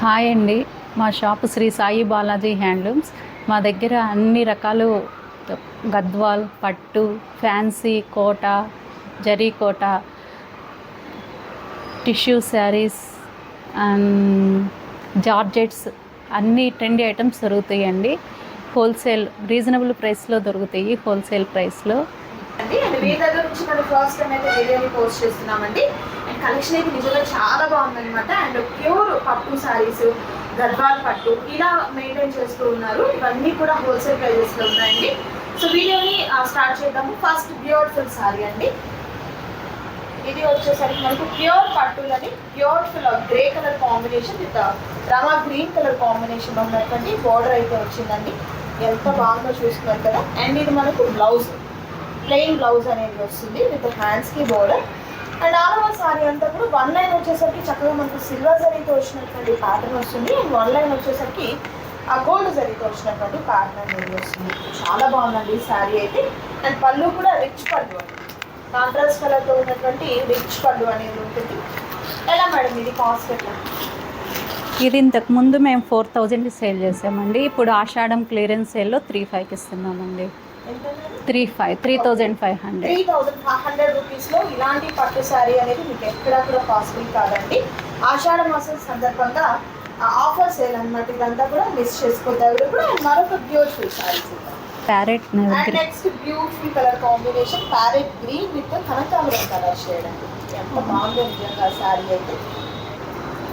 Hi అండి. మా shop Shri Sai Balaji handlooms. మా దగ్గర అన్ని రకాలు గద్వాల్ పట్టు fancy Kota zari Kota tissue saris and georgettes అన్ని ట్రెండీ ఐటమ్స్ దొరుకుతాయండి. హోల్సేల్ రీజనబుల్ ప్రైస్లో దొరుకుతాయి హోల్సేల్ ప్రైస్లో. అండి అండ్ మీ దగ్గర నుంచి మనం ఫస్ట్ టైం అయితే వీడియోని పోస్ట్ చేస్తున్నామండి. అండ్ కలెక్షన్ అయితే నిజంగా చాలా బాగుందనమాట అండ్ ప్యూర్ పట్టు శారీస్ గద్వాల్ పట్టు ఇలా మెయింటైన్ చేస్తూ ఉన్నారు. ఇవన్నీ కూడా హోల్సేల్ ప్రైజెస్లో ఉన్నాయండి. సో వీడియోని స్టార్ట్ చేద్దాము. ఫస్ట్ బ్యూటిఫుల్ శారీ అండి. ఇది వచ్చేసరికి మనకు pure పట్టులని beautiful grey colour combination with Rama green colour combination ఉన్నటువంటి బోర్డర్ అయితే వచ్చిందండి. ఎంత బాగుందో చూసుకున్నారు కదా. అండ్ ఇది మనకు బ్లౌజ్ ప్లెయిన్ బ్లౌజ్ అనేది వస్తుంది విత్ హ్యాండ్స్కి border and all over sari అంతా కూడా వన్ లైన్ వచ్చేసరికి చక్కగా మనకు సిల్వర్ జరీతో వచ్చినటువంటి ప్యాటర్న్ వస్తుంది. అండ్ వన్ లైన్ వచ్చేసరికి ఆ గోల్డ్ జరీతో వచ్చినటువంటి ప్యాటర్న్ అనేది వస్తుంది. చాలా బాగుందండి ఈ శారీ అయితే. అండ్ పళ్ళు కూడా రిచ్ పళ్ళు అండి. కాంట్రాస్ట్ కలర్తో ఉన్నటువంటి రిచ్ పళ్ళు అనేది ఉంటుంది. ఎలా మేడం ఇది కాస్ట్ ఎట్లా? ఇది ఇంతకు ముందు మేము ఫోర్ థౌజండ్కి సేల్ చేసామండి. ఇప్పుడు ఆషాఢం క్లియరెన్స్ సేల్లో త్రీ ఫైవ్కి ఇస్తున్నామండి. Three five three thousand five three hundred thousand five hundred రూపీస్లో ఇలాంటి పట్టు శారీ అనేది మీకు ఎక్కడా కూడా పాసిబుల్ కాదండి. ఆషాఢ మాసం సందర్భంగా ఆఫర్ సేల్ అన్నమాట ఇదంతా కూడా మిస్ చేసుకోవద్దు. కూడా మరొక beautiful saris parrot and next beautiful colour combination parrot green with kanakambaram colour shade అండి. ఎంత బాగుందో నిజంగా శారీ అయితే.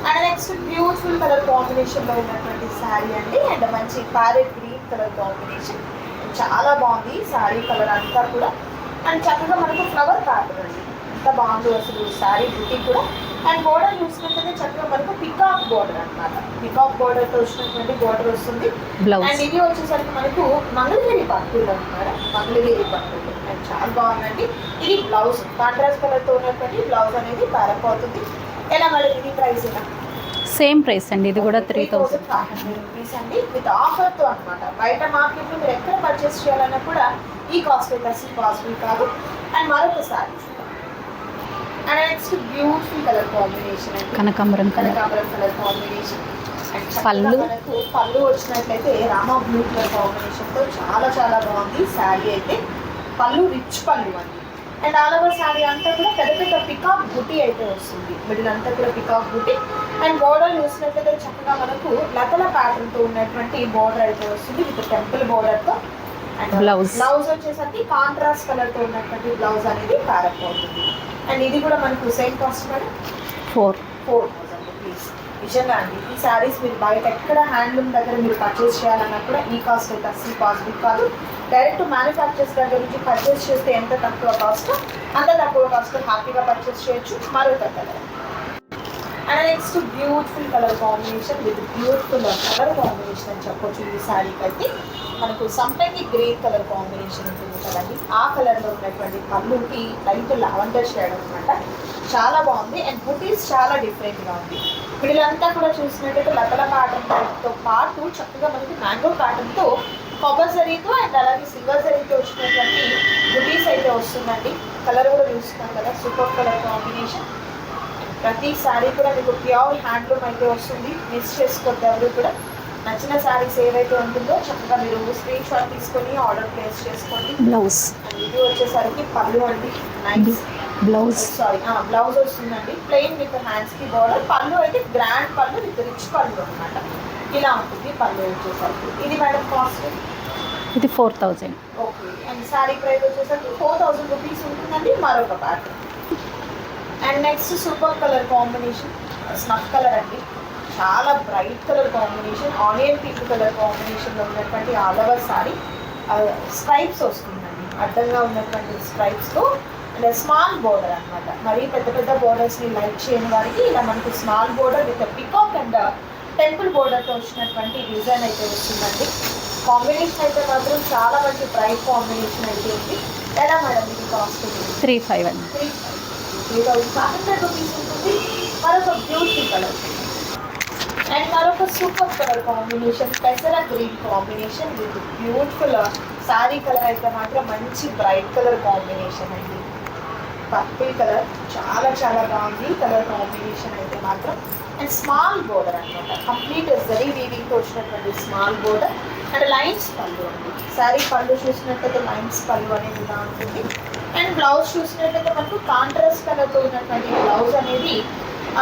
అండ్ నెక్స్ట్ బ్యూటిఫుల్ కలర్ కాంబినేషన్లో ఉన్నటువంటి శారీ అండి. అండ్ మంచి ప్యారెట్ గ్రీన్ కలర్ కాంబినేషన్ చాలా బాగుంది శారీ కలర్ అంతా కూడా. అండ్ చక్కగా మనకు ఫ్లవర్ ప్యాటర్న్ అండి ఎంత బాగుంది అసలు శారీ బ్యూటీ కూడా. అండ్ బోర్డర్ చూసుకుంటే చక్కగా మనకు పికాక్ బోర్డర్ అన్నమాట. పికాక్ బోర్డర్తో వచ్చినటువంటి బోర్డర్ వస్తుంది. అండ్ ఇది వచ్చేసరికి మనకు మంగళగిరి పట్టులు అనమాట మంగళగిరి పట్టులు అండ్ చాలా బాగుందండి. ఇది బ్లౌజ్ కాంట్రాస్ట్ కలర్తో ఉన్నటువంటి బ్లౌజ్ అనేది ప్యారప్ అవుతుంది ఎలా మరి ఇది ప్రైస్ ఎలా? సేమ్ ప్రైస్ అండి ఇది కూడా three thousand five hundred rupees అండి విత్ ఆఫర్తో అనమాట బయట మార్కెట్లో మీరు ఎక్కడ పర్చేస్ చేయాలన్నా కూడా ఈ కాస్ట్ అసలు పాసిబుల్ కాదు. అండ్ మరొకసారి and next beautiful colour combination kanakambaram colour kanakambaram colour combination పళ్ళు. పళ్ళు వచ్చినట్లయితే రామా బ్లూ కలర్ కాంబినేషన్తో చాలా చాలా బాగుంది. శారీ అయితే పళ్ళు రిచ్ పళ్ళు అండి. అండ్ ఆల్ ఓవర్ శారీ అంతా కూడా పెద్ద పెద్ద పికాక్ బుటీ అయితే వస్తుంది. మిడిల్ అంతా కూడా పికాక్ బుటీ అండ్ బోర్డర్ చూసినట్లయితే చక్కగా మనకు లతల ప్యాటర్న్తో ఉన్నటువంటి బోర్డర్ అయితే వస్తుంది. With temple బోర్డర్తో. And Blouse. Blouse వచ్చేసరికి కాంట్రాస్ట్ కలర్తో ఉన్నటువంటి బ్లౌజ్ అనేది ప్యారప్ అవుతుంది అండ్ ఇది కూడా మనకు same cost madam? Four four thousand rupees నిజంగా అండి ఈ శారీస్ మీరు బయట ఎక్కడ హ్యాండ్లూమ్ దగ్గర మీరు పర్చేస్ చేయాలన్నా కూడా ఈ కాస్ట్ అయితే అసలు పాసిబుల్ కాదు. డైరెక్ట్ మ్యానుఫ్యాక్చర్స్ దగ్గర నుంచి పర్చేస్ చేస్తే ఎంత తక్కువ కాస్ట్ అంత తక్కువ కాస్ట్ హ్యాపీగా పర్చేస్ చేయొచ్చు మరో colour. And next beautiful colour combination with beautiful colour combination అని చెప్పొచ్చు ఈ శారీకి అయితే మనకు సంపంగి గ్రే కలర్ కాంబినేషన్ ఉంటుంది కదండి. ఆ కలర్లో ఉన్నటువంటి పళ్ళుకి లైట్ లావెండర్ షేడ్ అనమాట చాలా బాగుంది అండ్ బుటీస్ చాలా డిఫరెంట్గా ఉంది. వీళ్ళంతా కూడా చూసినట్టయితే లతల ప్యాటర్న్తో పాటు చక్కగా మనకి మ్యాంగో ప్యాటర్న్తో కొబ్బరి జరీతో అండ్ అలాగే సిల్వర్ జరీతో వచ్చినటువంటి బుటీస్ అయితే వస్తుందండి. కలర్ కూడా చూస్తున్నాం కదా సూపర్ కలర్ కాంబినేషన్ ప్రతి శారీ కూడా మీకు ప్యూర్ హ్యాండ్లూమ్ అయితే వస్తుంది. మిస్ చేసుకోవద్దు ఎవరు కూడా. నచ్చిన శారీస్ ఏవైతే ఉంటుందో చక్కగా మీరు స్క్రీన్ షాట్ తీసుకొని ఆర్డర్ ప్లేస్ చేసుకోండి. బ్లౌజ్ ఇది వచ్చేసరికి పళ్ళు అండి. నైస్ బ్లౌజ్ సారీ బ్లౌజ్ వస్తుందండి. ప్లెయిన్ విత్ హ్యాండ్స్కి బోర్డర్ పళ్ళు అయితే గ్రాండ్ పళ్ళు విత్ రిచ్ పళ్ళు అనమాట ఇలా ఉంటుంది పళ్ళు వచ్చేసరికి. ఇది మేడం కాస్ట్ ఇది four thousand. Okay. And sari price four thousand rupees ఉంటుందండి మరొక and next super colour combination snuff colour అండి. చాలా bright colour combination onion pink colour కాంబినేషన్లో ఉన్నటువంటి ఆల్ ఓవర్ సారీ స్ట్రైప్స్ వస్తుందండి. అడ్డంగా ఉన్నటువంటి స్ట్రైప్స్తో అండ్ స్మాల్ బోర్డర్ అన్నమాట. మరీ పెద్ద పెద్ద బోర్డర్స్ని లైక్ చేయని వారికి ఇలా మనకి small border with peacock and temple బోర్డర్తో వచ్చినటువంటి డిజైన్ అయితే వస్తుందండి. కాంబినేషన్ అయితే మాత్రం చాలా మంచి బ్రైట్ కాంబినేషన్ అయితే ఉంది. ఎలా మేడం ఇది కాస్ట్ త్రీ ఫైవ్ అండి. Three three five hundred rupees ఉంటుంది. మరొక బ్యూటిఫుల్ కలర్ అండ్ మరొక super colour combination pesara green combination with beautiful sari colour అయితే మాత్రం మంచి బ్రైట్ కలర్ కాంబినేషన్ అండి. పర్పుల్ కలర్ చాలా చాలా బాగుంది. కలర్ కాంబినేషన్ అయితే మాత్రం. అండ్ స్మాల్ బోర్డర్ అనమాట కంప్లీట్ జరీ వీవింగ్తో వచ్చినటువంటి స్మాల్ బోర్డర్ అండ్ లైన్స్ పళ్ళు అండి. శారీ పళ్ళు చూసినట్టయితే లైన్స్ పళ్ళు అనేది ఇలా ఉంటుంది. అండ్ బ్లౌజ్ చూసినట్టయితే మనకు కాంట్రాస్ట్ కలర్తో ఉన్నటువంటి బ్లౌజ్ అనేది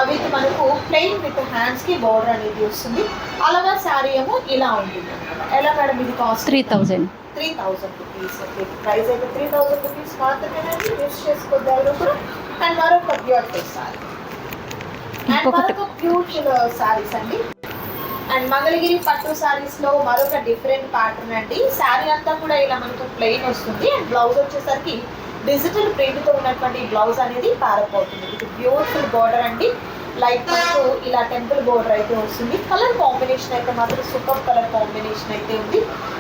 విత్ మనకు ప్లెయిన్ విత్ హ్యాండ్స్కి బోర్డర్ అనేది వస్తుంది. అలాగా శారీ ఏమో ఇలా ఉంటుంది. ఎలా మేడం ఇది cost three thousand three thousand rupees okay price అయితే త్రీ థౌజండ్ రూపీస్ మాత్రమేనండి. మిస్ చేసుకోవద్దు కూడా. అండ్ మరొక బ్యూటిఫుల్ సారీ అండ్ మరొక బ్యూటిఫుల్ సారీస్ అండి. అండ్ మంగళగిరి పట్టు సారీస్లో మరొక డిఫరెంట్ ప్యాటర్న్ అండి. శారీ అంతా కూడా ఇలా మనకు ప్లెయిన్ వస్తుంది. అండ్ బ్లౌజ్ వచ్చేసరికి డిజిటల్ ప్రింట్తో ఉన్నటువంటి బ్లౌజ్ అనేది పారపోతుంది. అవుతుంది ఇది బ్యూటిఫుల్ బార్డర్ అండి. లైక్ మనకు ఇలా టెంపుల్ బోర్డర్ అయితే వస్తుంది. కలర్ కాంబినేషన్ అయితే మాత్రం సూపర్ కలర్ కాంబినేషన్ అయితే ఉంది.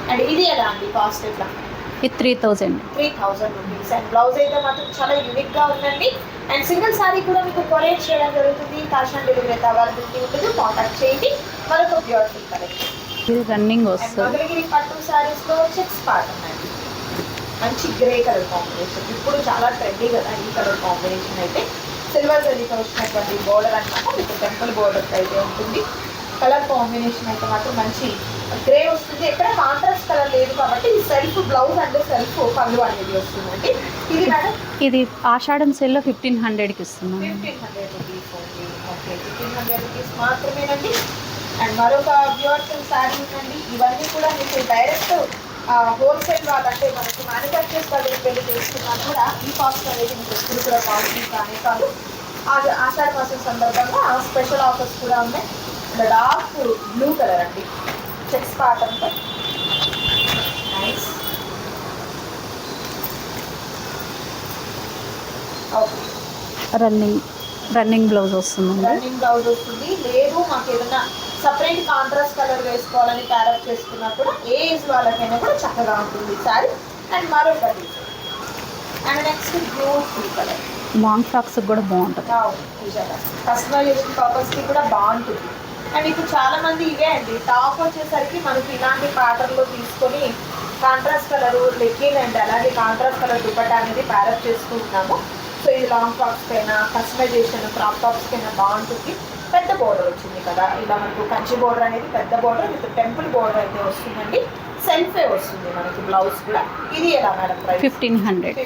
అండ్ ఇది ఎలా అండి? కాస్ట్ ఎట్లా? ఇది three thousand. Three thousand rupees. And blouse అయితే మాత్రం చాలా యూనిక్గా ఉందండి. అండ్ సింగిల్ సారీ కూడా మీకు కొరియర్ చేయడం జరుగుతుంది. క్యాష్ ఆన్ డెలివరీ అయితే అవైలబిలిటీ ఉంటుంది. కాంటాక్ట్ చేయండి. మరొక బ్యూటిఫుల్ కలెక్షన్. ఇది రన్నింగ్ వస్తుంది. మంగళగిరి పట్టు సారీస్లో చెక్స్ పార్ట్ ఉందండి. మంచి గ్రే కలర్ కాంబినేషన్. ఇప్పుడు చాలా ట్రెండీ కదా ఈ కలర్ కాంబినేషన్ అయితే. సిల్వర్ జరీతో వచ్చినటువంటి బోర్డర్ అన్నమాట. మీకు టెంపుల్ బోర్డర్ అయితే ఉంటుంది. కలర్ కాంబినేషన్ అయితే మాత్రం మంచి గ్రే వస్తుంది. ఎక్కడ కాంట్రాస్ట్ కలర్ లేదు కాబట్టి ఈ సెల్ఫ్ బ్లౌజ్ అండ్ సెల్ఫ్ పళ్ళు అనేది వస్తుందండి. ఇది మేడం ఇది ఆషాఢం సెల్లో ఫిఫ్టీన్ హండ్రెడ్కి fifteen hundred rupees okay okay fifteen hundred rupees మాత్రమేనండి. అండ్ మరొక బ్యూటిఫుల్ శారీ ఉందండి. ఇవన్నీ కూడా మీకు డైరెక్ట్ హోల్సేల్ వాళ్ళు అంటే మనకి మ్యానుఫ్యాక్చర్స్ దగ్గరికి వెళ్ళి తీసుకున్నా కూడా ఈ కాస్ట్ అనేది మీకు ఎప్పుడు కూడా కాస్ట్లీ కానీ కాదు. ఆషాఢ మాసం సందర్భంగా స్పెషల్ ఆఫర్స్ కూడా ఉన్నాయి. డార్క్ బ్లూ కలర్ అండి. Checks పాటంతో nice okay running running blouse వస్తుందండి. రన్నింగ్ బ్లౌజ్ వస్తుంది. లేదు మాకు ఏదైనా సపరేట్ కాంట్రాస్ట్ కలర్ వేసుకోవాలని ప్యారప్ చేసుకున్నా కూడా ఏ ఏజ్ వాళ్ళకైనా కూడా చక్కగా ఉంటుంది సారీ అండ్ మరొకటి. And next beautiful colour long frocks కూడా బాగుంటుంది. కస్టమైజేషన్ పర్పస్కి కూడా బాగుంటుంది. అండ్ ఇప్పుడు చాలా మంది ఇవే అండి. టాప్ వచ్చేసరికి మనకి ఇలాంటి ప్యాటర్న్లో తీసుకొని కాంట్రాస్ట్ కలర్ లెగ్గిన్ అండ్ అలాగే కాంట్రాస్ట్ కలర్ దుపట్టా అనేది ప్యారప్ చేసుకుంటున్నాము. సో ఇది లాంగ్ ఫ్రాక్స్ పైన కస్టమైజేషన్ క్రాప్ టాప్స్ పైన బాగుంటుంది. పెద్ద బోర్డర్ వచ్చింది కదా. ఇలా మనకు కంచి బోర్డర్ అనేది పెద్ద బోర్డర్ విత్ టెంపుల్ బోర్డర్ అయితే వస్తుందండి. సెల్ఫే వస్తుంది మనకి బ్లౌజ్ కూడా. ఇది ఎలా madam price fifteen hundred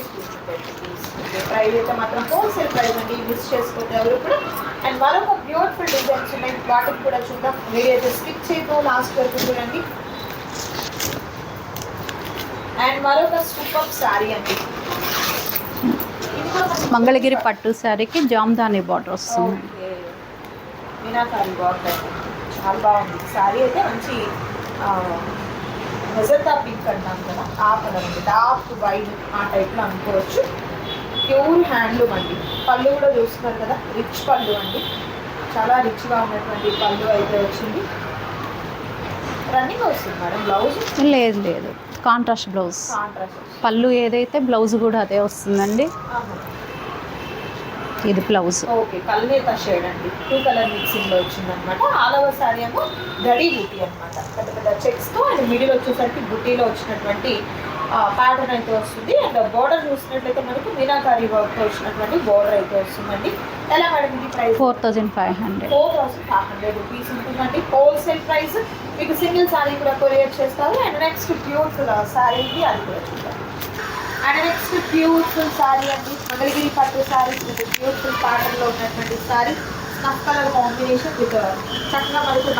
price అయితే మాత్రం హోల్సేల్ ప్రైస్ అండి మిస్ చేసుకోతే ఎవరు కూడా అండ్ మరొక బ్యూటిఫుల్ డిజైన్స్ ఉన్నాయి. వాటికి కూడా చూద్దాం. మీరు అయితే స్కిప్ చేయదు లాస్ట్ వరకు చూడండి. అండ్ మరొక సూపర్ శారీ అండి. మంగళగిరి పట్టు శారీకి జామ్దాని బార్డర్ వస్తుంది. మీనాకారి బార్డర్ చాలా బాగుంది. శారీ అయితే మంచి మెజంతా పింక్ అంటాం కదా. ఆ కలర్ ఉంది. డార్క్ వైట్ ఆ టైప్లో అనుకోవచ్చు. ప్యూర్ హ్యాండ్లూమ్ అండి. పళ్ళు కూడా చూస్తున్నారు కదా రిచ్ పళ్ళు అండి. చాలా రిచ్గా ఉన్నటువంటి పళ్ళు అయితే వచ్చింది. రన్నింగ్ వస్తుంది మేడం బ్లౌజ్ లేదు లేదు. కాంట్రాస్ట్ బ్లౌజ్ కాంట్రాస్ట్ పళ్ళు ఏదైతే బ్లౌజ్ కూడా అదే వస్తుందండి. ఇది బ్లౌజ్ ఓకే కల్నేత షేడ్ అండి. టూ కలర్ మిక్సింగ్లో వచ్చింది అనమాట ఆల్ ఓవర్ సారీ ఏమో గడి బుటీ అనమాట పెద్ద పెద్ద చెక్స్తో అండ్ మిడిల్ వచ్చేసరికి బుటీలో వచ్చినటువంటి ప్యాటర్న్ అయితే వస్తుంది. అండ్ బోర్డర్ చూసినట్లయితే మనకు మీనాకారి వర్క్ వచ్చినటువంటి బోర్డర్ అయితే వస్తుందండి. ఎలా మేడం ఇది price four thousand five hundred. Four thousand five hundred rupees ఉంటుందండి. హోల్సేల్ ప్రైస్ మీకు సింగిల్ సారీ కూడా కొరియర్ చేస్తారు. అండ్ నెక్స్ట్ బ్యూటిఫుల్ సారీకి అది కూడా చూద్దాం. అండ్ నెక్స్ట్ బ్యూటిఫుల్ సారీ అండి. మంగళగిరి పట్టు విత్ బ్యూటిఫుల్ ప్యాటర్న్లో ఉన్నటువంటి sari snuff colour combination with చక్కగా మనకు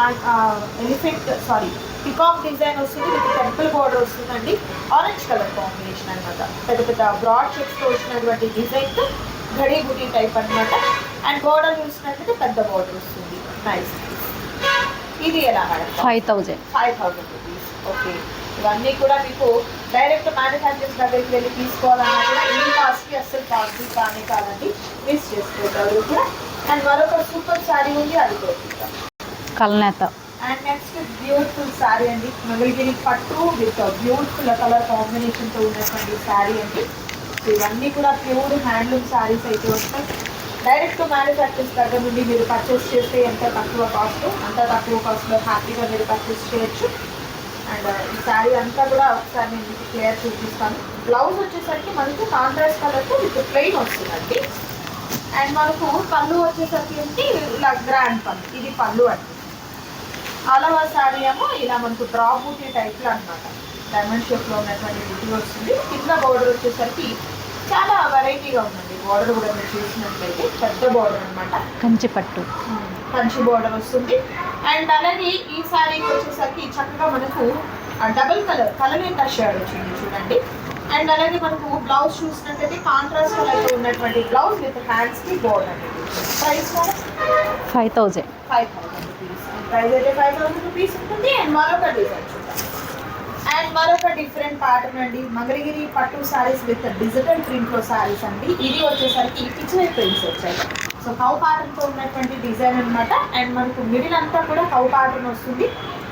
ఎలిఫెంట్ సారీ పికాక్ డిజైన్ వస్తుంది విత్ టెంపుల్ బోర్డర్ వస్తుందండి. ఆరెంజ్ కలర్ కాంబినేషన్ అనమాట పెద్ద పెద్ద బ్రాడ్ చెక్స్తో వచ్చినటువంటి డిజైన్తో గడి గుడి టైప్ అన్నమాట. అండ్ బోర్డర్ చూసినట్లయితే పెద్ద బోర్డర్ వస్తుంది. నైస్ ఇది ఎలా madam five thousand five thousand rupees okay ఇవన్నీ కూడా మీకు డైరెక్ట్ మ్యానుఫ్యాక్చరింగ్ దగ్గరికి వెళ్ళి తీసుకోవాలన్నా ఈ కాస్ట్కి అస్సలు కాస్ట్లీ కానీ కాదండి. మిస్ చేసుకోగలరు కూడా. అండ్ మరొక సూపర్ శారీ ఉంది అది చూద్దాం కల్నేత. అండ్ నెక్స్ట్ బ్యూటిఫుల్ శారీ అండి. మంగళగిరి పట్టు విత్ బ్యూటిఫుల్ కలర్ కాంబినేషన్తో ఉన్నటువంటి శారీ అండి. సో ఇవన్నీ కూడా ప్యూర్ హ్యాండ్లూమ్ శారీస్ అయితే వస్తాయి. డైరెక్ట్ మ్యానుఫ్యాక్చర్స్ దగ్గర నుండి మీరు పర్చేస్ చేస్తే ఎంత తక్కువ కాస్ట్ అంత తక్కువ కాస్ట్లో హ్యాపీగా మీరు పర్చేస్ చేయొచ్చు. అండ్ uh, ఈ శారీ అంతా కూడా ఒకసారి నేను మీకు క్లియర్ చూపిస్తాను. బ్లౌజ్ వచ్చేసరికి మనకు కాంట్రాస్ట్ కలర్తో విత్ ప్లెయిన్ వస్తుందండి. అండ్ మనకు పళ్ళు వచ్చేసరికి ఏంటి? ఇలా గ్రాండ్ పళ్ళు. ఇది పళ్ళు అండి. అలవా శారీ ఏమో ఇలా మనకు డ్రా బూటీ టైప్లో అనమాట డైమండ్ షేప్లో ఉన్నటువంటి బూటీ వస్తుంది. కింద బోర్డర్ వచ్చేసరికి చాలా వెరైటీగా ఉందండి. బోర్డర్ కూడా మీరు చూసినట్లయితే పెద్ద బోర్డర్ అనమాట కంచి పట్టు. కంచి బోర్డర్ వస్తుంది. అండ్ అలాగే ఈ శారీకి వచ్చేసరికి చక్కగా మనకు డబుల్ కలర్ కలర్ షేడ్ వచ్చింది చూడండి. అండ్ అలాగే మనకు బ్లౌజ్ చూసినట్లయితే కాంట్రాస్ట్ కలర్తో ఉన్నటువంటి బ్లౌజ్ విత్ హ్యాండ్స్కి border price five thousand. Five thousand rupees price అయితే ఫైవ్ థౌసండ్ రూపీస్ ఉంటుంది అండ్ మరొక డిజైన్ అండ్ మరొక డిఫరెంట్ ప్యాటర్న్ అండి మంగళగిరి పట్టు సారీస్ విత్ డిజిటల్ ప్రింట్లో సారీస్ అండి. ఇది వచ్చేసరికి కిచెన్ ప్రింట్స్ వచ్చాయి. సో కౌ ప్యాటర్న్తో ఉన్నటువంటి డిజైన్ అన్నమాట. అండ్ మనకు మిడిల్ అంతా కూడా కౌ ప్యాటర్న్ వస్తుంది.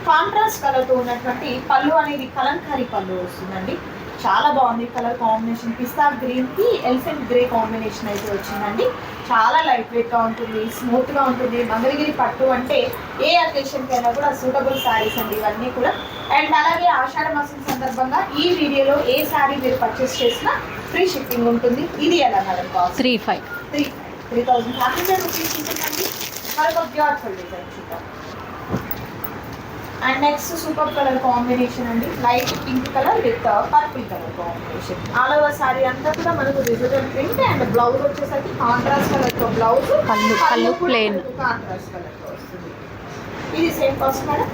కాంట్రాస్ట్ కలర్తో ఉన్నటువంటి పళ్ళు అనేది కలంకారీ పళ్ళు వస్తుందండి. చాలా బాగుంది కలర్ కాంబినేషన్. పిస్తా గ్రీన్కి ఎలిఫెంట్ గ్రే కాంబినేషన్ అయితే వచ్చిందండి. చాలా లైట్ వెయిట్గా ఉంటుంది స్మూత్గా ఉంటుంది. మంగళగిరి పట్టు అంటే ఏ అకేషన్ కైనా కూడా సూటబుల్ శారీస్ అండి ఇవన్నీ కూడా. అండ్ అలాగే ఆషాఢ మాసం సందర్భంగా ఈ వీడియోలో ఏ శారీ మీరు పర్చేస్ చేసినా ఫ్రీ షిప్పింగ్ ఉంటుంది. ఇది ఎలా madam cost three five. Three three thousand five hundred rupees ఉంటుందండి. మరొక బ్యూటిఫుల్ డిజైన్ చూద్దాం. And next super colour combination అండి. Light pink colour with purple colour combination all over sari అంతా కూడా మనకు డిజిటల్ ప్రింట్ అండ్ బ్లౌజ్ వచ్చేసరికి contrast కలర్తో blouse పళ్ళు- పళ్ళు plain. కాంట్రాస్ట్ కలర్తో వస్తుంది. ఇది సేమ్ కాస్ట్ మేడం?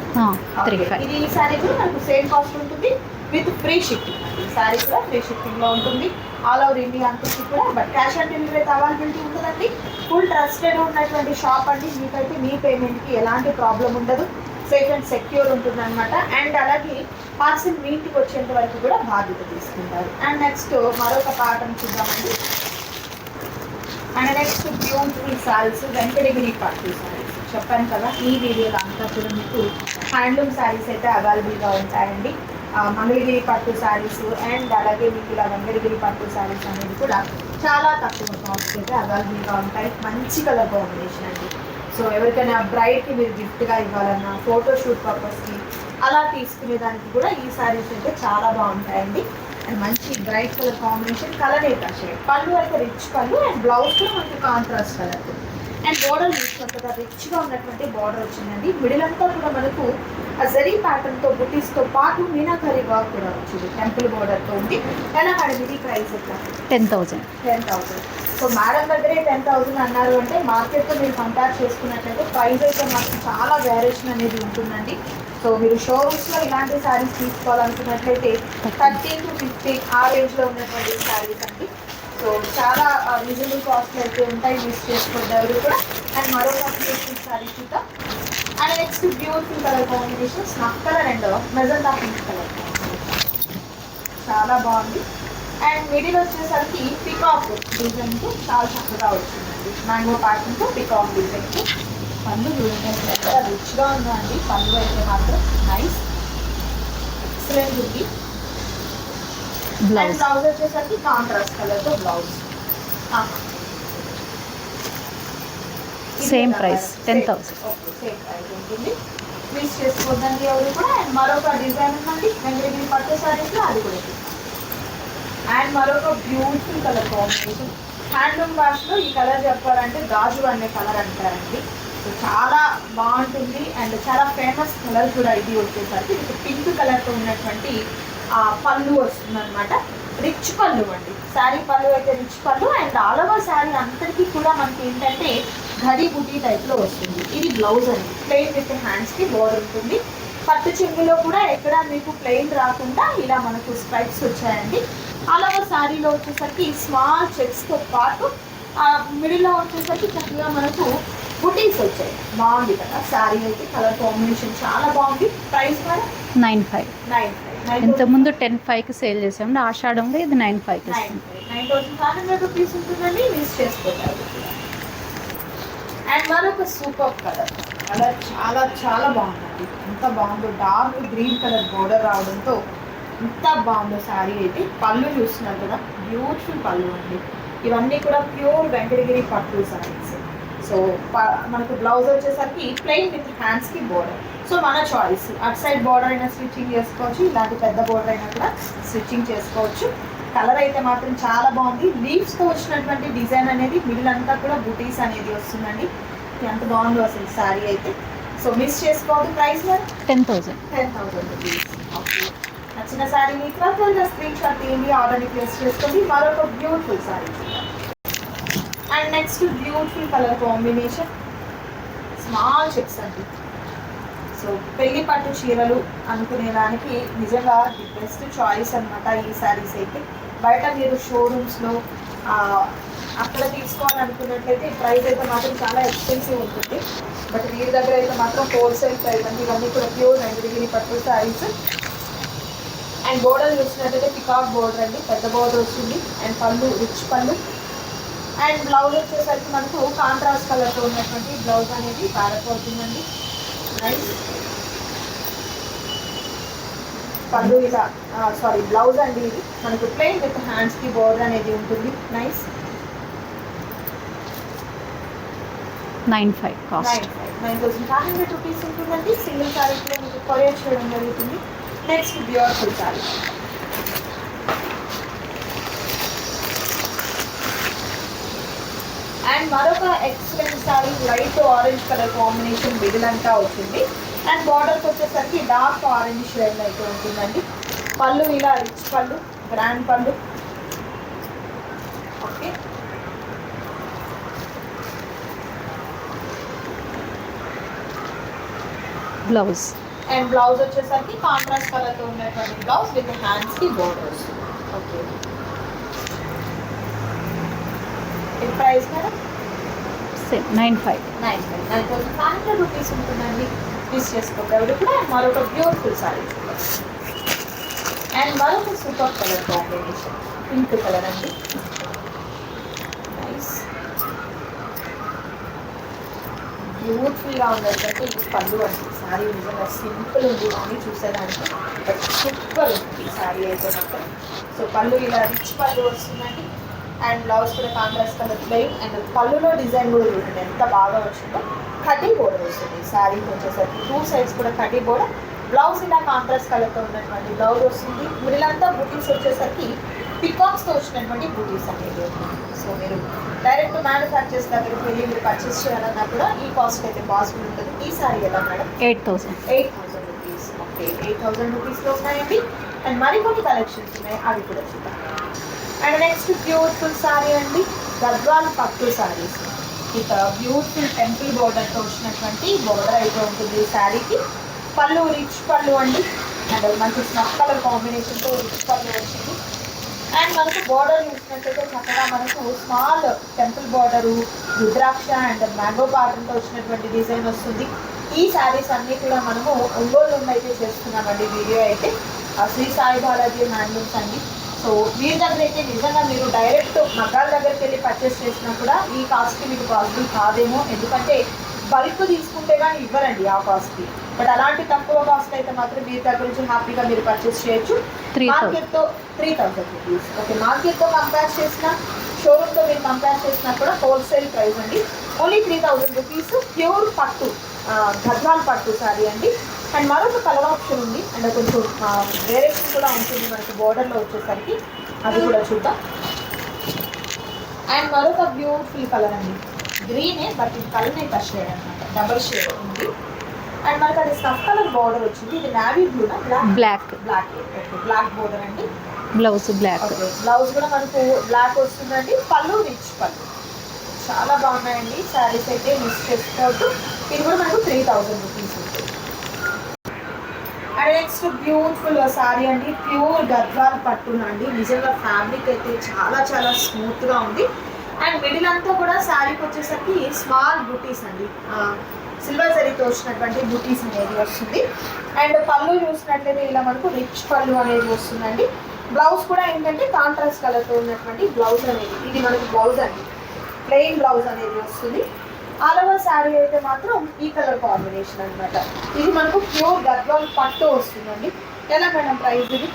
ఇది ఈ సారీ కూడా మనకు సేమ్ కాస్ట్ ఉంటుంది విత్ ఫ్రీ షిప్పింగ్ ఈ సారీ కూడా ఫ్రీ షిప్పింగ్లో ఉంటుంది. ఆల్ ఓవర్ ఇండియా అంతటి కూడా బట్ క్యాష్ ఆన్ డెలివరీ అయితే అవైలబిలిటీ ఉంటుందండి. ఫుల్ ట్రస్టెడ్ ఉన్నటువంటి షాప్ అండి. మీకైతే మీ పేమెంట్కి ఎలాంటి ప్రాబ్లం ఉండదు. సేఫ్ అండ్ సెక్యూర్ ఉంటుంది అనమాట అండ్ అలాగే పార్సిల్ మీ ఇంటికి వచ్చేంత వరకు కూడా బాధ్యత తీసుకుంటారు. అండ్ నెక్స్ట్ మరొక పాఠం చూద్దామండి. And next beautiful saris Venkatagiri పట్టు శారీస్ చెప్పాను కదా ఈ వీడియోలో అంతా కూడా మీకు హ్యాండ్లూమ్ సారీస్ అయితే అవైలబుల్గా ఉంటాయండి. మంగళగిరి పట్టు శారీస్ అండ్ అలాగే మీకు ఇలా వెంకటగిరి పట్టు శారీస్ అనేది కూడా చాలా తక్కువ కాస్ట్ అయితే అవైలబుల్గా ఉంటాయి. మంచి కలర్ కాంబినేషన్ అండి. సో ఎవరికైనా బ్రైడ్కి మీరు గిఫ్ట్గా ఇవ్వాలన్నా ఫోటో షూట్ పర్పస్కి అలా తీసుకునే దానికి కూడా ఈ సారీస్ అయితే చాలా బాగుంటాయండి. అండ్ మంచి బ్రైట్ కలర్ కాంబినేషన్ కలర్ అయితే షేడ్ పళ్ళు అయితే రిచ్ పళ్ళు అండ్ బ్లౌజ్ కూడా మనకి కాంట్రాస్ట్ కలర్ అండ్ బోర్డర్ చూసుకుంటే కదా రిచ్గా ఉన్నటువంటి బార్డర్ వచ్చిందండి. మిడిల్ అంతా కూడా మనకు ఆ జరీ ప్యాటర్న్తో బుటీస్తో పాటు మీనాకరీ వర్క్ కూడా వచ్చింది. టెంపుల్ బోర్డర్తో ఉంది మేడం ఇది ప్రైస్ ఎట్లా ten thousand ten thousand so madam దగ్గరే టెన్ థౌసండ్ అన్నారు అంటే మార్కెట్తో మీరు కంపేర్ చేసుకున్నట్లయితే ప్రైస్ అయితే మాకు చాలా వేరియేషన్ అనేది ఉంటుందండి. సో మీరు షోరూమ్స్లో ఇలాంటి శారీస్ తీసుకోవాలనుకున్నట్లయితే థర్టీన్ టు ఫిఫ్టీన్ ఆ రేంజ్లో ఉన్నటువంటి శారీస్ అండి. సో చాలా రీజనబుల్ కాస్ట్ అయితే ఉంటాయి మిస్ చేసుకోవద్దు కూడా. అండ్ మరో కాంబినేషన్ శారీస్ చూద్దాం. And next beautiful colour combinations నాకు colour and magenta pink colour చాలా బాగుంది. అండ్ మిడిల్ వచ్చేసరికి పికాక్ డిజైన్తో చాలా చక్కగా వచ్చిందండి. మ్యాంగో ప్యాటర్న్తో పికాక్ డిజైన్తో పళ్ళు చూడండి ఎంత రిచ్గా ఉందో అండి. పళ్ళు అయితే మాత్రం నైస్ ఎక్సలెంట్ ఉంది. బ్లౌజ్ బ్లౌజ్ వచ్చేసరికి కాంట్రాస్ట్ కలర్తో blouse Same price, 10,000. Okay same price ఉంటుంది. మిస్ చేసుకోవద్దండి ఎవరు కూడా. అండ్ మరొక డిజైన్ ఉందండి. వెంకటగిరి పట్టు సారీస్లో అది కూడా. అండ్ మరొక బ్యూటిఫుల్ కలర్ కాంబినేషన్ హ్యాండ్లూమ్ వాష్లో ఈ కలర్ చెప్పాలంటే గాజు అనే కలర్ అంటారండి. సో చాలా బాగుంటుంది అండ్ చాలా ఫేమస్ కలర్ కూడా ఇది వచ్చేసరికి. ఇది పింక్ కలర్తో ఉన్నటువంటి పళ్ళు వస్తుందన్నమాట. రిచ్ పళ్ళు అండి. శారీ పళ్ళు అయితే రిచ్ పళ్ళు అండ్ ఆల్ ఓవర్ శారీ అందరికీ కూడా మనకి ఏంటంటే ఘడి బుటీ టైప్లో వస్తుంది. ఇది బ్లౌజ్ అండి. ప్లెయిన్ విత్ హ్యాండ్స్కి బోర్డర్ ఉంటుంది. పట్టు చెంగులో కూడా ఎక్కడ మీకు ప్లెయిన్ రాకుండా ఇలా మనకు స్ట్రైప్స్ వచ్చాయండి. అలాగే శారీలో వచ్చేసరికి స్మాల్ చెక్స్తో పాటు మిడిల్లో వచ్చేసరికి చక్కగా మనకు బుటీస్ వచ్చాయి. బాగుంది కదా? శారీ అయితే కలర్ కాంబినేషన్ చాలా బాగుంది. ప్రైస్ కూడా నైన్ ఫైవ్. నైన్ నైన్ ఇంతకుముందు టెన్ ఫైవ్కి సేల్ చేసాము ఆషాఢంలో ఇది నైన్ ఫైవ్కి nine thousand five hundred rupees ఉంటుందండి మిస్ చేసుకోవాలి అండ్ మరొక సూపర్ కలర్. కలర్ చాలా చాలా బాగుందండి ఎంత బాగుందో? డార్క్ గ్రీన్ కలర్ బోర్డర్ రావడంతో ఎంత బాగుందో శారీ అయితే. పళ్ళు చూస్తున్నారు కదా బ్యూటిఫుల్ పళ్ళు అండి. ఇవన్నీ కూడా ప్యూర్ వెంకటగిరి పట్టు శారీస్. సో మనకు బ్లౌజ్ వచ్చేసరికి ప్లెయిన్ విత్ హ్యాండ్స్కి బోర్డర్ సో మన చాయిస్ అటు సైడ్ బోర్డర్ అయినా స్టిచ్చింగ్ చేసుకోవచ్చు ఇలాంటి పెద్ద బోర్డర్ అయినా కూడా స్టిచ్చింగ్ చేసుకోవచ్చు. కలర్ అయితే మాత్రం చాలా బాగుంది. లీవ్స్తో వచ్చినటువంటి డిజైన్ అనేది మిడిల్ అంతా కూడా బుటీస్ అనేది వస్తుందండి. ఎంత బాగుందో అసలు సారీ అయితే. సో మిస్ చేసుకోవద్దు. Price ten thousand ten thousand rupees okay నచ్చిన సారీ మీకు త్వరగా స్క్రీన్ షాట్ తీయండి ఆర్డర్ని ప్లేస్ చేసుకోండి. మరొక beautiful sari and next beautiful colour combination small checks అండి. సో పెళ్ళి పట్టు చీరలు అనుకునే దానికి నిజంగా ది బెస్ట్ చాయిస్ అన్నమాట ఈ శారీస్ అయితే. బయట మీరు షోరూమ్స్లో అక్కడ తీసుకోవాలనుకున్నట్లయితే ప్రైస్ అయితే మాత్రం చాలా ఎక్స్పెన్సివ్ ఉంటుంది. బట్ వీరి దగ్గర అయితే మాత్రం హోల్సేల్ ప్రైస్ అండి. ఇవన్నీ కూడా ప్యూర్ వెంకటగిరి పట్టు శారీస్. అండ్ బోర్డర్ చూసినట్టయితే పికాక్ బోర్డర్ అండి. పెద్ద బోర్డర్ వస్తుంది. అండ్ పళ్ళు రిచ్ పళ్ళు. అండ్ బ్లౌజ్ వచ్చేసరికి మనకు కాంట్రాస్ట్ కలర్తో ఉన్నటువంటి బ్లౌజ్ అనేది పారపోతుందండి. నైస్ పళ్ళు ఇలా సారీ బ్లౌజ్ అండి ఇది. మనకు ప్లెయిన్ విత్ హ్యాండ్స్కి బోర్డర్ అనేది ఉంటుంది. Nice nine five cost nine nine thousand five hundred rupees ఉంటుందండి. సింగిల్ సారీ కూడా మీకు కొరియర్ చేయడం జరుగుతుంది. నెక్స్ట్ బ్యూటిఫుల్ సారీ అండ్ మరొక excellent sari light orange colour combination middle అంతా వచ్చింది అండ్ బార్డర్కి వచ్చేసరికి డార్క్ ఆరెంజ్ షేడ్ అయితే ఉంటుందండి. పళ్ళు ఇలా రిచ్ పళ్ళు గ్రాండ్ పళ్ళు. ఓకే బ్లౌజ్ అండ్ బ్లౌజ్ వచ్చేసరికి కాంట్రాస్ట్ కలర్తో ఉన్నటువంటి బ్లౌజ్ విత్ హ్యాండ్స్కి borders okay price madam same nine five nine nine thousand five hundred rupees ఉంటుందండి. మిస్ చేసుకోండి అవి కూడా మరొక బ్యూటిఫుల్ సారీ అండ్ మరొక super colour combination pink colour అండి. నైస్ బ్యూటిఫుల్గా ఉన్నటువంటి ఈ పళ్ళు అండి. సారీ నిజంగా సింపుల్ ఉంది. కానీ చూసేదానికి. బట్ సూపర్ ఉంది సారీ అయితే మాత్రం. సో పళ్ళు ఇలా రిచ్ పళ్ళు వస్తుందండి. అండ్ బ్లౌజ్ కూడా కాంట్రాస్ట్ కలర్ ప్లెయిన్ అండ్ పళ్ళులో డిజైన్ కూడా చూడండి. ఎంత బాగా వచ్చిందో. కటి బోర్డర్ వస్తుంది. శారీకి వచ్చేసరికి టూ సైడ్స్ కూడా కటి బోర్డర్ బ్లౌజ్ ఇలా కాంట్రాస్ట్ కలర్తో ఉన్నటువంటి బ్లౌజ్ వస్తుంది. మిడిలంతా బుటీస్ వచ్చేసరికి పికాక్స్తో వచ్చినటువంటి బుటీస్ అనేది సో మీరు డైరెక్ట్ మ్యానుఫ్యాక్చర్స్ దగ్గరికి వెళ్ళి మీరు పర్చేస్ చేయాలన్నా కూడా ఈ కాస్ట్ అయితే పాసిబుల్ ఉంటుంది. ఈ సారీ ఎలా madam? Eight thousand eight thousand rupees okay eight thousand రూపీస్లో ఉన్నాయండి. అండ్ మరికొన్ని కలెక్షన్స్ ఉన్నాయి. అవి కూడా చూద్దాం. అండ్ నెక్స్ట్ బ్యూటిఫుల్ సారీ అండి. గద్వాల్ పట్టు సారీస్ ఇక బ్యూటిఫుల్ టెంపుల్ బోర్డర్తో వచ్చినటువంటి బోర్డర్ అయితే ఉంటుంది ఈ శారీకి పళ్ళు రిచ్ పళ్ళు అండి. అండ్ మంచి స్నఫ్ కలర్ కాంబినేషన్తో రిచ్ పళ్ళు వచ్చింది. అండ్ మనకు బార్డర్ చూసినట్టయితే చక్కగా మనకు small temple border rudraksha and mango ప్యాటర్న్తో వచ్చినటువంటి డిజైన్ వస్తుంది. ఈ శారీస్ అన్నీ కూడా మనము ఒంగోలు నుండి అయితే చేస్తున్నామండి వీడియో అయితే. శ్రీ సాయి బాలాజీ హ్యాండ్లూమ్స్ అండి సో వీరి దగ్గర అయితే నిజంగా మీరు డైరెక్ట్ మగాల దగ్గరికి వెళ్ళి పర్చేస్ చేసినా కూడా ఈ కాస్ట్కి మీకు పాసిబుల్ కాదేమో. ఎందుకంటే బల్క్ తీసుకుంటే కానీ ఇవ్వరండి ఆ కాస్ట్కి బట్ అలాంటి తక్కువ కాస్ట్ అయితే మాత్రం వీరి దగ్గర నుంచి హ్యాపీగా మీరు పర్చేస్ చేయొచ్చు. మార్కెట్తో త్రీ థౌసండ్ రూపీస్ ఓకే మార్కెట్తో కంపేర్ చేసిన షోరూమ్తో మీరు కంపేర్ చేసినా కూడా హోల్సేల్ ప్రైస్ అండి. Only three thousand rupees pure పట్టు గద్వాల్ పట్టు సారీ అండి. అండ్ మరొక కలర్ ఆప్షన్ ఉంది. అండ్ కొంచెం వేరియేషన్ కూడా ఉంటుంది మనకి బోర్డర్లో వచ్చేసరికి. అది కూడా చూద్దాం. అండ్ మరొక బ్యూటిఫుల్ కలర్ అండి. గ్రీనే బట్ ఇది కలర్ అయితే షేడ్ అనమాట డబల్ షేడ్ ఉంది అండ్ మనకి అది స్టఫ్ కలర్ బార్డర్ వచ్చింది. ఇది navy బ్లూనా black black black black border అండి. బ్లౌజ్ బ్లాక్ బ్లౌజ్ కూడా మనకు బ్లాక్ వస్తుందండి. పళ్ళు రిచ్ పళ్ళు. చాలా బాగున్నాయండి. శారీస్ అయితే మిస్ చేసుకోవద్దు. ఇది కూడా మనకు త్రీ థౌజండ్ రూపీస్ ఉంటుంది అండ్ నెక్స్ట్ బ్యూటిఫుల్ సారీ అండి. ప్యూర్ గద్వాల్ పట్టునండి. నిజంగా ఫ్యాబ్రిక్ అయితే చాలా చాలా స్మూత్గా ఉంది. అండ్ మిడిల్ అంతా కూడా శారీకి వచ్చేసరికి స్మాల్ బుటీస్ అండి. సిల్వర్ జరీతో వచ్చినటువంటి బుటీస్ అనేది వస్తుంది. అండ్ పళ్ళు చూసినట్లయితే ఇలా మనకు రిచ్ పళ్ళు అనేది వస్తుందండి. బ్లౌజ్ కూడా ఏంటంటే కాంట్రాస్ట్ కలర్తో ఉన్నటువంటి బ్లౌజ్ అనేది ఇది మనకు బ్లౌజ్ అండి. ప్లెయిన్ బ్లౌజ్ అనేది వస్తుంది. ఆల్ ఓవర్ శారీ అయితే మాత్రం ఈ కలర్ కాంబినేషన్ అన్నమాట. ఇది మనకు ప్యూర్ గద్వాల్ పట్టు వస్తుందండి. ఎలా మేడం ప్రైస్ ఇది?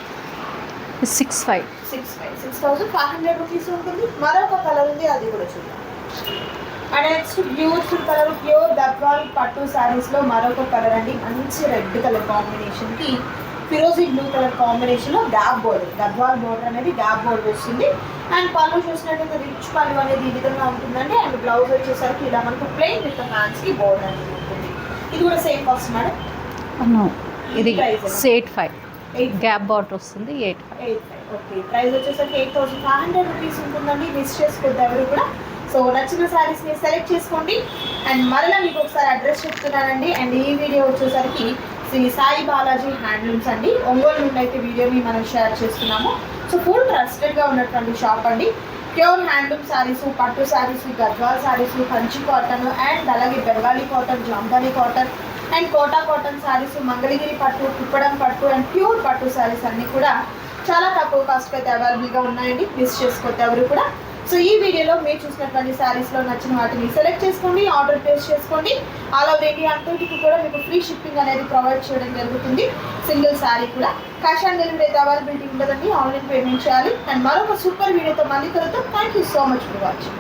Six five. Six five. Six thousand five hundred rupees ఉంటుంది. మరొక కలర్ ఉంది అది కూడా చూద్దాం. And next beautiful colour pure Gadwal పట్టు శారీస్లో మరొక కలర్ అండి. మంచి రెడ్ కలర్ కాంబినేషన్కి ఫిరోజీ బ్లూ కలర్ కాంబినేషన్లో గ్యాప్ బోర్డర్ గద్వాల్ బోర్డర్ అనేది గ్యాప్ బోర్డర్ వస్తుంది. అండ్ పళ్ళు చూసినట్టయితే రిచ్ పళ్ళు అనేది ఈ విధంగా ఉంటుందండి. అండ్ బ్లౌజ్ వచ్చేసరికి ఇలా మనకు ప్లెయిన్ విత్ హ్యాండ్స్కి బోర్డర్ అనేది ఉంటుంది. ఇది కూడా సేమ్ కాస్ట్ మేడం? ఇది? ఎయిట్ ఫైవ్ ఎయిట్ గ్యాప్ బాట్ వస్తుంది eight five eight five okay price వచ్చేసరికి eight thousand five hundred rupees ఉంటుందండి. మిస్ చేసుకోవద్దు ఎవరు కూడా సో నచ్చిన శారీస్ని సెలెక్ట్ చేసుకోండి. అండ్ మరలా మీకు ఒకసారి అడ్రస్ చెప్తున్నానండి. అండ్ ఈ వీడియో వచ్చేసరికి శ్రీ సాయి బాలాజీ హ్యాండ్లూమ్స్ అండి. ఒంగోలు నుండి అయితే వీడియోని మనం షేర్ చేస్తున్నాము. సో ఫుల్ ట్రస్టెడ్గా ఉన్నటువంటి షాప్ అండి. ప్యూర్ హ్యాండ్లూమ్ శారీస్ పట్టు శారీస్ గద్వాల్ శారీస్ కంచి కాటన్ అండ్ అలాగే Bengali cotton జాంబానీ cotton and Kota cotton saris Mangalagiri పట్టు కుప్పడం పట్టు అండ్ ప్యూర్ పట్టు శారీస్ అన్నీ కూడా చాలా తక్కువ కాస్ట్ అయితే అవైలబుల్గా ఉన్నాయండి. మిస్ చేసుకోవద్దు ఎవరు కూడా. సో ఈ వీడియోలో మీరు చూసినటువంటి శారీస్లో నచ్చిన వాటిని సెలెక్ట్ చేసుకోండి ఆర్డర్ ప్లేస్ చేసుకోండి. ఆల్ ఓవర్ ఇండియా అంతటికి కూడా మీకు ఫ్రీ షిప్పింగ్ అనేది ప్రొవైడ్ చేయడం జరుగుతుంది. సింగిల్ శారీ కూడా. క్యాష్ ఆన్ డెలివరీ అయితే అవైలబిలిటీ ఉండదండి. ఆన్లైన్ పేమెంట్ చేయాలి. అండ్ మరొక సూపర్ వీడియోతో మళ్ళీ కలుద్దాం. Thank you so much for watching